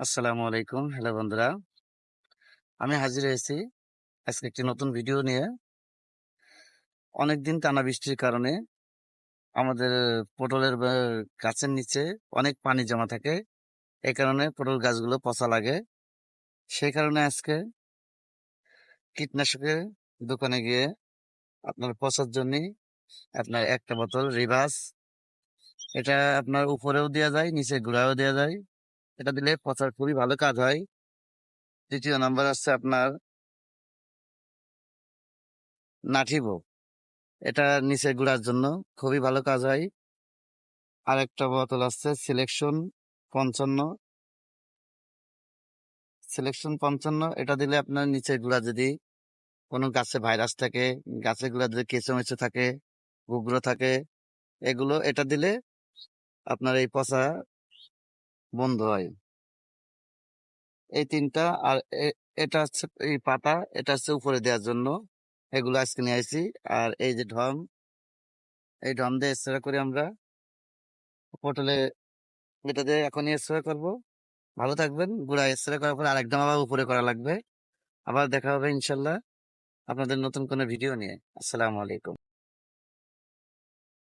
আসসালামু আলাইকুম। হ্যালো বন্ধুরা। আমি হাজির হয়েছি আজকে একটি নতুন ভিডিও নিয়ে। অনেকদিন টানা বৃষ্টির কারণে আমাদের পটলের গাছের নিচে অনেক পানি জমা থাকে। এই কারণে পটল গাছগুলো পচা লাগে। সেই কারণে আজকে কীটনাশকের দোকানে গিয়ে আপনার পচার জন্য আপনার একটা বোতল রিভার্স এটা আপনার উপরেও দেওয়া যায়, নিচে গোড়ায়ও দেওয়া যায়। এটা দিলে পচার খুবই ভালো কাজ হয়। দ্বিতীয় নাম্বার হচ্ছে আপনার নাঠিবো এটা নিচে গুড়ার জন্য খুবই ভালো কাজ হয়। আরেকটা বোতল আছে সিলেকশন পঞ্চান্ন। সিলেকশন পঞ্চান্ন, এটা দিলে আপনার নিচে গুড়া যদি কোনো গাছে ভাইরাস থাকে গাছে গুড়া যদি কেঁচো থাকে গুগড়ো থাকে, এগুলো, এটা দিলে আপনার এই পচা বন্ধ হয়। এই তিনটা আর এটা হচ্ছে এই পাতা, এটা হচ্ছে উপরে দেওয়ার জন্য। এগুলো আজকে নিয়ে আসি আর এই যে ঢম, এই ঢম দিয়ে স্প্রে করে আমরা। পটলে এটা দিয়ে এখনই স্প্রে করব। ভালো থাকবেন। গুড়া স্প্রে করার পর আরেকদম আবার উপরে করা লাগবে। আবার দেখা হবে ইনশাল্লাহ আপনাদের নতুন কোনো ভিডিও নিয়ে। আসসালামু আলাইকুম।